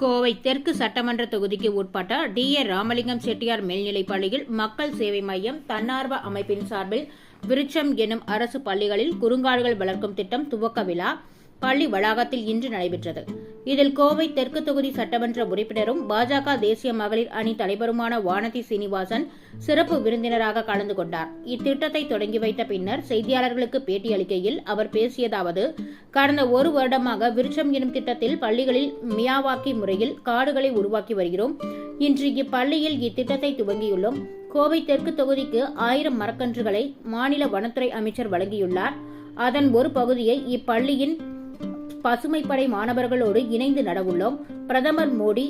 கோவை தெற்கு சட்டமன்ற தொகுதிக்கு உட்பட்ட டி ஏ ராமலிங்கம் செட்டியார் மேல்நிலைப் பள்ளியில் மக்கள் சேவை மையம் தன்னார்வ அமைப்பின் சார்பில் விருட்சம் எனும் அரசு பள்ளிகளில் குறுங்காடுகள் வளர்க்கும் திட்டம் துவக்க விழா. பள்ளி வளாகத்தில் இன்று நடைபெற்றது. இதில் கோவை தெற்கு தொகுதி சட்டமன்ற உறுப்பினரும் பாஜக தேசிய மகளிர் அணி தலைவருமான வானதி சீனிவாசன் சிறப்பு விருந்தினராக கலந்து கொண்டார். இத்திட்டத்தை தொடங்கி வைத்த பின்னர் செய்தியாளர்களுக்கு பேட்டியளிக்கையில் அவர் பேசியதாவது கடந்த ஒரு வருடமாக விருட்சம் எனும் திட்டத்தில் பள்ளிகளில் மியாவாக்கி முறையில் காடுகளை உருவாக்கி வருகிறோம். இன்று இப்பள்ளியில் இத்திட்டத்தை துவங்கியுள்ளோம். கோவை தெற்கு தொகுதிக்கு ஆயிரம் மரக்கன்றுகளை மாநில வனத்துறை அமைச்சர் வழங்கியுள்ளார். அதன் ஒரு பகுதியை இப்பள்ளியின் பசுமைப்படை மாணவர்களோடு இணைந்து நடவுள்ளோம். பிரதமர் மோடி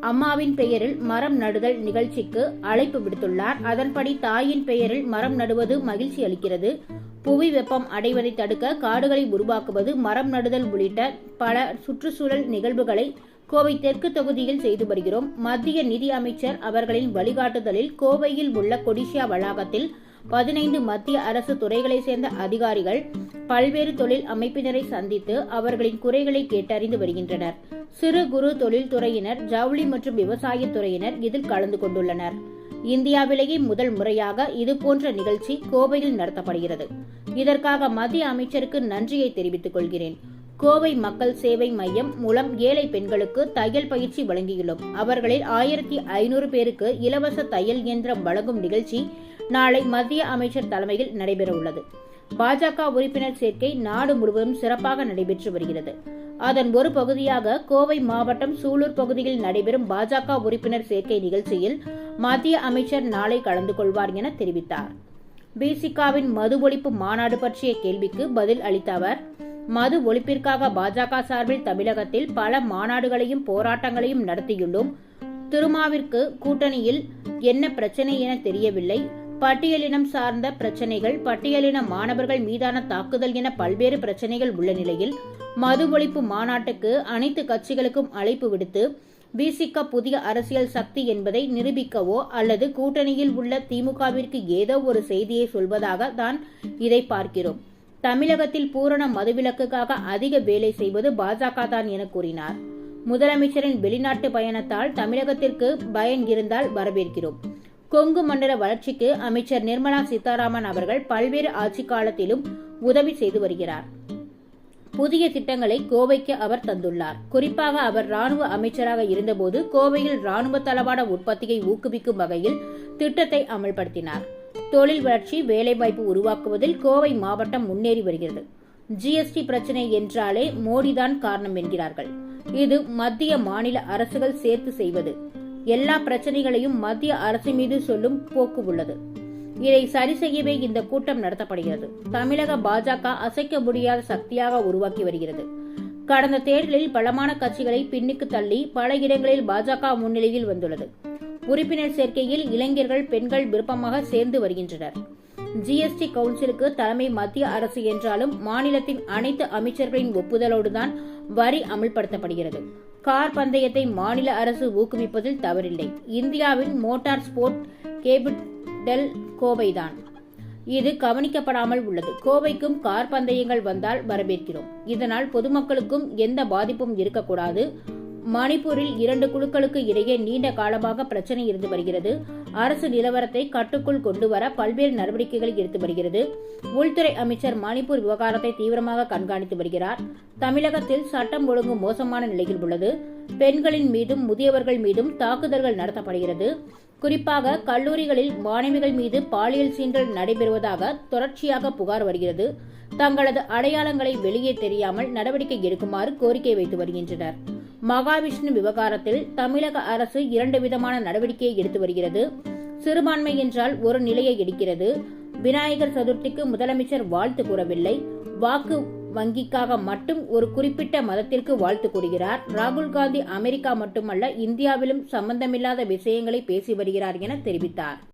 அம்மாவின் பெயரில் மரம் நடுதல் நிகழ்ச்சிக்கு அழைப்பு விடுத்துள்ளார். அதன்படி தாயின் பெயரில் மரம் நடுவது மகிழ்ச்சி அளிக்கிறது. புவி வெப்பம் அடைவதை தடுக்க காடுகளை உருவாக்குவது மரம் நடுதல் உள்ளிட்ட பல சுற்றுச்சூழல் நிகழ்வுகளை கோவை தெற்கு தொகுதியில் செய்து வருகிறோம். மத்திய நிதி அமைச்சர் அவர்களின் வழிகாட்டுதலில் கோவையில் உள்ள கொடிஷியா வளாகத்தில் பதினைந்து மத்திய அரசு துறைகளை சேர்ந்த அதிகாரிகள் பல்வேறு தொழில் அமைப்பினரை சந்தித்து அவர்களின் குறைகளை கேட்டறிந்து வருகின்றனர். சிறு குறு தொழில்துறையினர் ஜவுளி மற்றும் விவசாய துறையினர் இதில் கலந்து கொண்டுள்ளனர். இந்தியாவிலேயே முதல் முறையாக இதுபோன்ற நிகழ்ச்சி கோவையில் நடத்தப்படுகிறது. இதற்காக மத்திய அமைச்சருக்கு நன்றியை தெரிவித்துக் கொள்கிறேன். கோவை மக்கள் சேவை மையம் மூலம் ஏழை பெண்களுக்கு தையல் பயிற்சி வழங்கியுள்ளோம். அவர்களில் ஆயிரத்தி ஐநூறு பேருக்கு இலவச தையல் இயந்திரம் வழங்கும் நிகழ்ச்சி நாளை மத்திய அமைச்சர் தலைமையில் நடைபெறவுள்ளது பாஜக உறுப்பினர் சேர்க்கை நாடு முழுவதும் சிறப்பாக நடைபெற்று வருகிறது. அதன் ஒரு பகுதியாக கோவை மாவட்டம் சூலூர் பகுதியில் நடைபெறும் பாஜக உறுப்பினர் சேர்க்கை நிகழ்ச்சியில் மத்திய அமைச்சர் நாளை கலந்து கொள்வார் என தெரிவித்தார். பிசிகாவின் மது ஒழிப்பு மாநாடு பற்றிய கேள்விக்கு பதில் அளித்த அவர் மது ஒழிப்பிற்காக பாஜக சார்பில் தமிழகத்தில் பல மாநாடுகளையும் போராட்டங்களையும் நடத்தியுள்ளோம். திருமாவிற்கு கூட்டணியில் என்ன பிரச்சனை என தெரியவில்லை. பட்டியலினம் சார்ந்த பிரச்சனைகள் பட்டியலின மாணவர்கள் மீதான தாக்குதல் என பல்வேறு பிரச்சனைகள் உள்ள நிலையில் மது ஒழிப்பு மாநாட்டுக்கு அனைத்து கட்சிகளுக்கும் அழைப்பு விடுத்து விசிக புதிய அரசியல் சக்தி என்பதை நிரூபிக்கவோ அல்லது கூட்டணியில் உள்ள திமுகவிற்கு ஏதோ ஒரு செய்தியை சொல்வதாக தான் இதை பார்க்கிறோம். தமிழகத்தில் பூரண மதுவிலக்குக்காக அதிக வேலை செய்வது பாஜக தான் என கூறினார். முதலமைச்சரின் வெளிநாட்டு பயணத்தால் தமிழகத்திற்கு பயன் இருந்தால் வரவேற்கிறோம். கொங்கு மண்டல வளர்ச்சிக்கு அமைச்சர் நிர்மலா சீதாராமன் அவர்கள் பல்வேறு ஆட்சி காலத்திலும் உதவி செய்து வருகிறார். புதிய திட்டங்களை கோவைக்கு அவர் தந்துள்ளார். குறிப்பாக அவர் ராணுவ அமைச்சராக இருந்தபோது கோவையில் ராணுவ தளவாட உற்பத்தியை ஊக்குவிக்கும் வகையில் திட்டத்தை அமல்படுத்தினார். தொழில் வளர்ச்சி வேலைவாய்ப்பு உருவாக்குவதில் கோவை மாவட்டம் முன்னேறி வருகிறது. ஜிஎஸ்டி பிரச்சனை என்றாலே மோடிதான் காரணம் என்கிறார்கள். இது மத்திய மாநில அரசுகள் சேர்த்து செய்வது. எல்லா பிரச்சனைகளையும் மத்திய அரசு மீது சொல்லும் போக்கு உள்ளது. இதை சரி செய்யவே இந்த கூட்டம் நடத்தப்படுகிறது. தமிழக பாஜக அசைக்க முடியாத சக்தியாக உருவாக்கி வருகிறது. கடந்த தேர்தலில் பலமான கட்சிகளை பின்னுக்கு தள்ளி பல இடங்களில் பாஜக முன்னிலையில் வந்துள்ளது. உறுப்பினர் சேர்க்கையில் இளைஞர்கள் பெண்கள் விருப்பமாக சேர்ந்து வருகின்றனர். ஜிஎஸ்டி கவுன்சிலுக்கு தலைமை மத்திய அரசு என்றாலும் மாநிலத்தின் அனைத்து அமைச்சர்களின் ஒப்புதலோடுதான் வரி அமல்படுத்தப்படுகிறது. கார் பந்தயத்தை மாநில அரசு ஊக்குவிப்பதில் தவறில்லை. இந்தியாவின் மோட்டார் ஸ்போர்ட் கேபிட்டல் கோவைதான். இது கவனிக்கப்படாமல் உள்ளது. கோவைக்கும் கார் பந்தயங்கள் வந்தால் வரவேற்கிறோம். இதனால் பொதுமக்களுக்கும் எந்த பாதிப்பும் இருக்கக்கூடாது. மணிப்பூரில் இரண்டு குழுக்களுக்கு இடையே நீண்ட காலமாக பிரச்சனை இருந்து வருகிறது. அரசு நிலவரத்தை கட்டுக்குள் கொண்டு வர பல்வேறு நடவடிக்கைகள் எடுத்து வருகிறது. உள்துறை அமைச்சர் மணிப்பூர் விவகாரத்தை தீவிரமாக கண்காணித்து வருகிறார். தமிழகத்தில் சட்டம் ஒழுங்கு மோசமான நிலையில் உள்ளது. பெண்களின் மீதும் முதியவர்கள் மீதும் தாக்குதல்கள் நடத்தப்படுகிறது. குறிப்பாக கல்லூரிகளில் மாணவிகள் மீது பாலியல் சீண்டல் நடைபெறுவதாக தொடர்ச்சியாக புகார் வருகிறது. தங்களது அடையாளங்களை வெளியே தெரியாமல் நடவடிக்கை எடுக்குமாறு கோரிக்கை வைத்து வருகின்றனர். மகாவிஷ்ணு விவகாரத்தில் தமிழக அரசு இரண்டு விதமான நடவடிக்கையை எடுத்து வருகிறது. சிறுபான்மை என்றால் ஒரு நிலையை எடுக்கிறது. விநாயகர் சதுர்த்திக்கு முதலமைச்சர் வாழ்த்து கூறவில்லை. வாக்கு வங்கிக்காக மட்டும் ஒரு குறிப்பிட்ட மதத்திற்கு வாழ்த்து கூறுகிறார். ராகுல் காந்தி அமெரிக்கா மட்டுமல்ல இந்தியாவிலும் சம்பந்தமில்லாத விஷயங்களை பேசி வருகிறார் என தெரிவித்தார்.